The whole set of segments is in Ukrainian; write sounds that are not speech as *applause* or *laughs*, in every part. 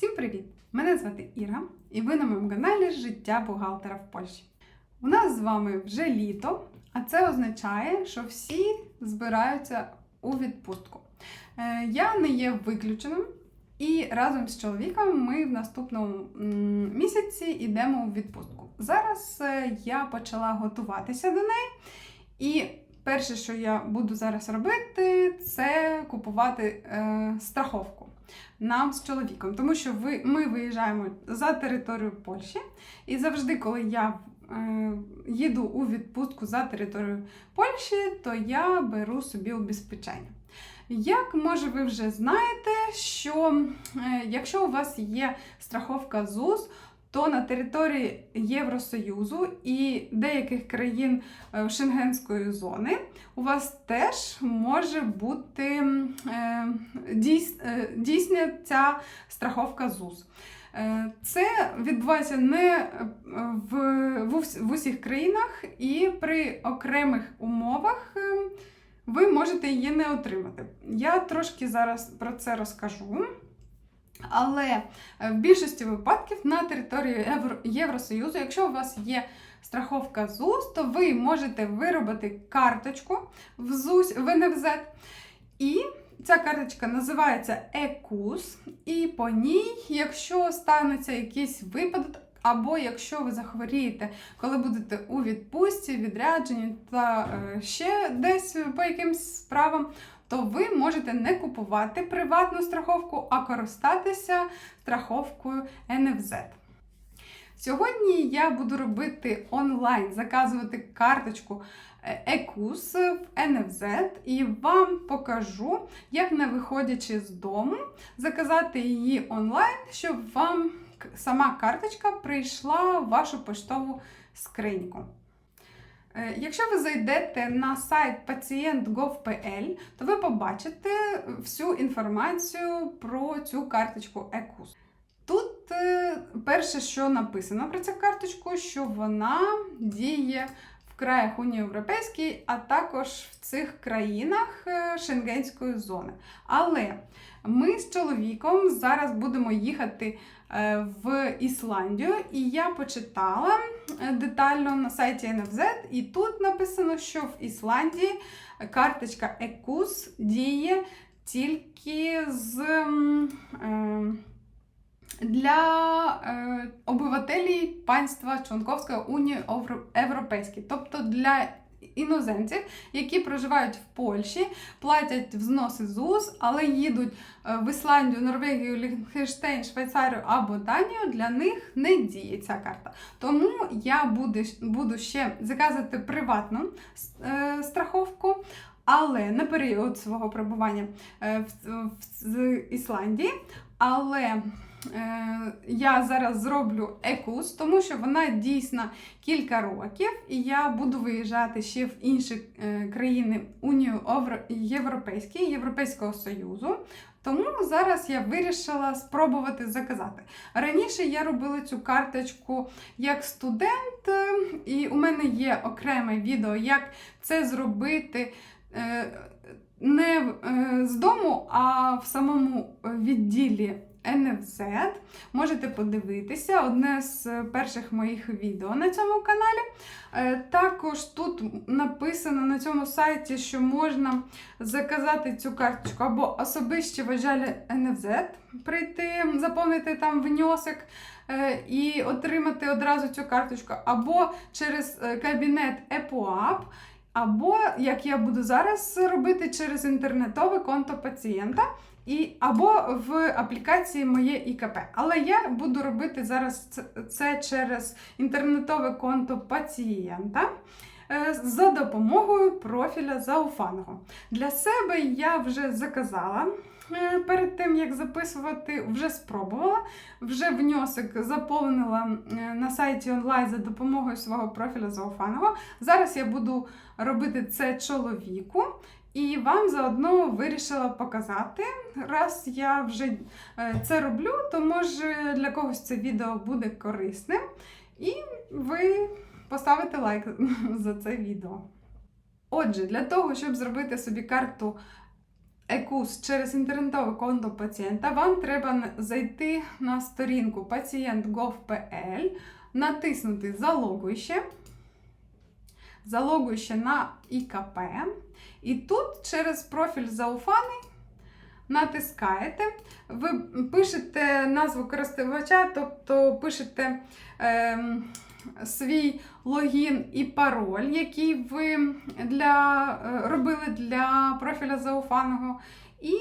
Всім привіт! Мене звати Іра, і ви на моєму каналі Життя бухгалтера в Польщі. У нас з вами вже літо, а це означає, що всі збираються у відпустку. Е, Я не є виключеним, і разом з чоловіком ми в наступному місяці йдемо у відпустку. Зараз е, я почала готуватися до неї, і перше, що я буду зараз робити, це купувати е, страховку нам з чоловіком, тому що ви, ми виїжджаємо за територію Польщі, і завжди, коли я е, їду у відпустку за територію Польщі, то я беру собі обезпечення. Як може ви вже знаєте, що е, якщо у вас є страховка ЗУС, то на території Євросоюзу і деяких країн е, Шенгенської зони у вас теж може бути е, е, дійсня ця страховка ЗУС. Е, Це відбувається не в, в, в усіх країнах, і при окремих умовах ви можете її не отримати. Я трошки зараз про це розкажу. Але е, в більшості випадків на території Євро- Євросоюзу, якщо у вас є страховка ЗУС, то ви можете виробити карточку в ЗУС, в НФЗ. І ця карточка називається ЕКУС, і по ній, якщо станеться якийсь випадок, або якщо ви захворієте, коли будете у відпустці, відрядженні та е, ще десь по якимсь справам, то ви можете не купувати приватну страховку, а користатися страховкою НФЗ. Сьогодні я буду робити онлайн, заказувати карточку е, ЕКУС в НФЗ і вам покажу, як не виходячи з дому, заказати її онлайн, щоб вам сама карточка прийшла в вашу поштову скриньку. Е, Якщо ви зайдете на сайт pacient.gov.pl, то ви побачите всю інформацію про цю карточку ЕКУС. Тут е, перше, що написано про цю карточку, що вона діє краях Унії Європейської, а також в цих країнах е, Шенгенської зони. Але ми з чоловіком зараз будемо їхати е, в Ісландію, і я почитала е, детально на сайті НФЗ, і тут написано, що в Ісландії карточка ЕКУС діє тільки з. е, для е, обивателів панства Членковської Унії Євро- тобто для іноземців, які проживають в Польщі, платять взноси ЗУС, але їдуть е, в Ісландію, Норвегію, Ліхтенштейн, Швейцарію або Данію, для них не діє ця карта. Тому я буду, буду ще заказувати приватну е, страховку. Але на період свого перебування е, в, Ісландії. Але я зараз зроблю екус, тому що вона дійсно кілька років, і я буду виїжджати ще в інші е, країни Унії Європейської, Європейського Союзу. Тому зараз я вирішила спробувати заказати. Раніше я робила цю карточку як студент, е, і у мене є окреме відео, як це зробити. е, Не е, з дому, а в самому відділі НФЗ. Можете подивитися одне з перших моїх відео на цьому каналі. Е, Також тут написано на цьому сайті, що можна заказати цю карточку або особисті вважалі НФЗ, прийти, заповнити там внесок е, і отримати одразу цю карточку, або через е, кабінет ЕПОАП. Або, як я буду зараз робити, через інтернетове конто пацієнта, і, або в аплікації Моє ІКП. Але я буду робити зараз це, через інтернетове конто пацієнта е, за допомогою профіля зауфаного. Для себе я вже заказала. е, Перед тим як записувати, вже спробувала, вже внесок заповнила е, на сайті онлайн за допомогою свого профіля зауфаного. Зараз я буду робити це чоловіку. І вам заодно вирішила показати, раз я вже е, це роблю, то може для когось це відео буде корисним. І ви поставите лайк *laughs* за це відео. Отже, для того, щоб зробити собі карту ЕКУС через інтернетове конто пацієнта, вам треба зайти на сторінку patient.gov.pl, натиснути Залогуйще, залогуйще на ІКП. І тут через профіль Зауфаний натискаєте, ви пишете назву користувача, тобто пишете ем, свій логін і пароль, який ви для, е, робили для профіля Зауфаного, і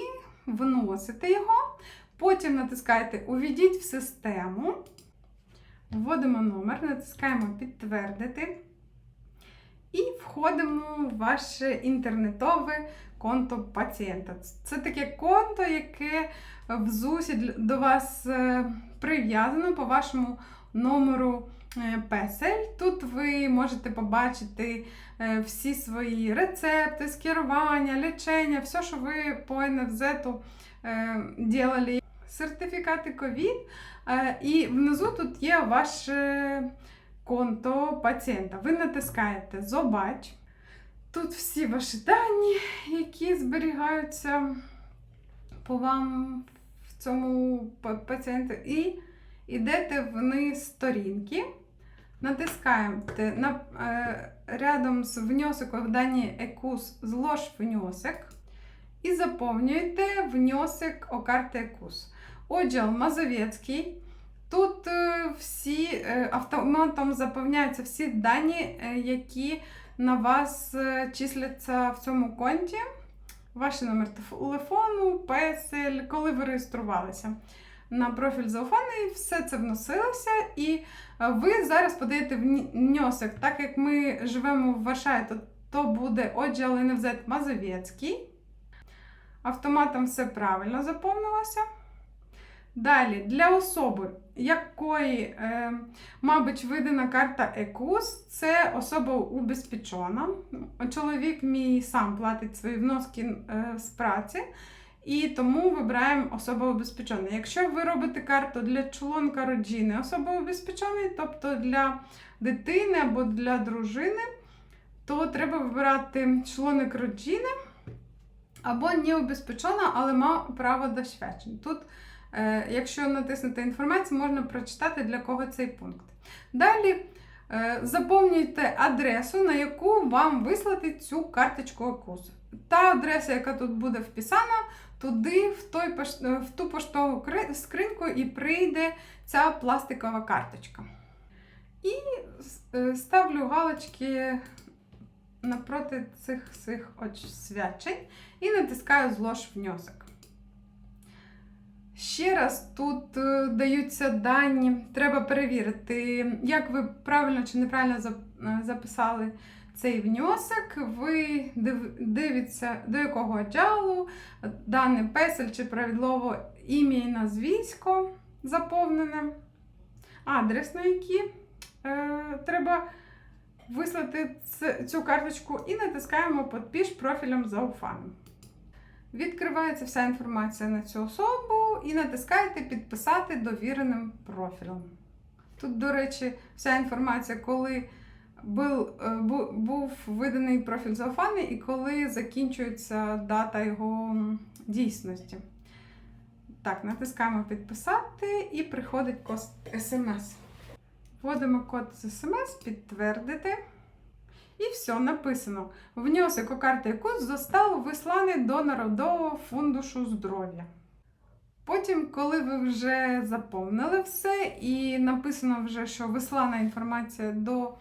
вносите його. Потім натискаєте Увійдіть в систему. Вводимо номер, натискаємо Підтвердити. І входимо в ваше інтернетове конто пацієнта. Це таке конто, яке в ЗУСі до вас е, прив'язано по вашому номеру е, песель. Тут ви можете побачити е, всі свої рецепти, скерування, лічення, все, що ви по НФЗ е, делали. Сертифікати. Е, І внизу тут є ваше конто пацієнта. Ви натискаєте Зобач. Тут всі ваші дані, які зберігаються по вам в цьому па- пацієнту. І йдете вниз сторінки, натискаєте на, е, рядом з внесок в дані ЕКУС злож внесок і заповнюєте внесок о карти ЕКУС. Оділ Мазовецький. Тут е, всі е, автоматом заповняються всі дані, е, які на вас числяться в цьому конті. Ваш номер телефону, песель, коли ви реєструвалися на профіль Зауфани, все це вносилося. І ви зараз подаєте внесок, так як ми живемо в Варшаві, то, то буде оділ НФЗ Мазовецький. Автоматом все правильно заповнилося. Далі, для особи, якої, е, мабуть, видана карта ЕКУС, це особа убезпечена. Чоловік мій сам платить свої вноски е, з праці, і тому вибираємо особа убезпечена. Якщо ви робите карту для чолонка родини, особа убезпечений, тобто для дитини або для дружини, то треба вибирати чолоник родини або не убезпечена, але мав право до. Тут Якщо натиснути інформацію, можна прочитати для кого цей пункт. Далі е, заповнюйте адресу, на яку вам вислати цю карточку ОКУС. Та адреса, яка тут буде вписана, туди, в, той, е, в ту поштову кри- скриньку і прийде ця пластикова карточка. І е, ставлю галочки напроти цих цих свячень і натискаю злож внесок. Ще раз тут е, даються дані, треба перевірити, як ви правильно чи неправильно е, записали цей внесок. Ви див- дивіться, до якого джалу, дане песель чи правідлово ім'я і назвісько заповнене, адрес, на який е, треба вислати цю карточку і натискаємо «Подпіш профілем Зауфаном». Відкривається вся інформація на цю особу і натискаєте підписати довіреним профілем. Тут, до речі, вся інформація, коли був, е, був виданий профіль Зауфани і коли закінчується дата його дійсності. Так, натискаємо підписати і приходить код смс. Вводимо код з смс, підтвердити. І все, написано. Внесок у карти КУС зостав висланий до Народового фондушу здоров'я. Потім, коли ви вже заповнили все, і написано вже, що вислана інформація до,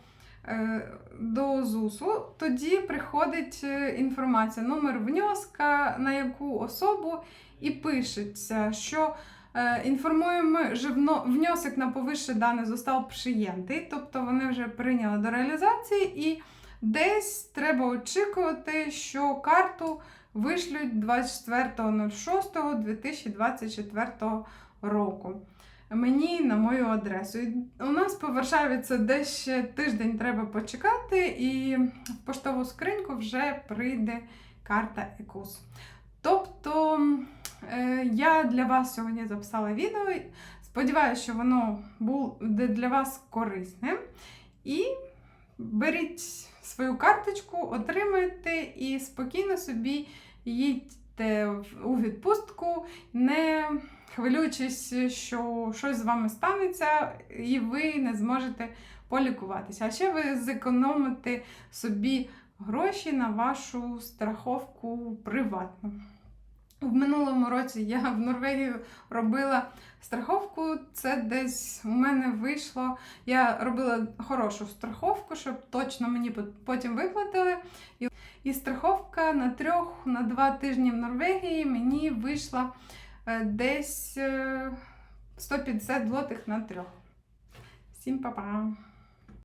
е, до ЗУСу, тоді приходить е, інформація, номер внеска, на яку особу, і пишеться, що е, інформуємо, що внесок на повище дане зостав приємний, тобто вони вже прийняли до реалізації і Десь треба очікувати, що карту вишлють 24.06.2024 року. Мені на мою адресу. У нас по Варшаві це десь ще тиждень треба почекати, і в поштову скриньку вже прийде карта ЕКУС. Тобто е, я для вас сьогодні записала відео. Сподіваюся, що воно буде для вас корисним. І беріть свою карточку, отримайте і спокійно собі їдьте у відпустку, не хвилюючись, що щось з вами станеться, і ви не зможете полікуватися. А ще ви зекономите собі гроші на вашу страховку приватну. В минулому році я в Норвегію робила страховку. Це десь у мене вийшло. Я робила хорошу страховку, щоб точно мені потім виплатили. І, страховка на трьох на два тижні в Норвегії мені вийшла е, десь е, 150 злотих на трьох. Всім па-па!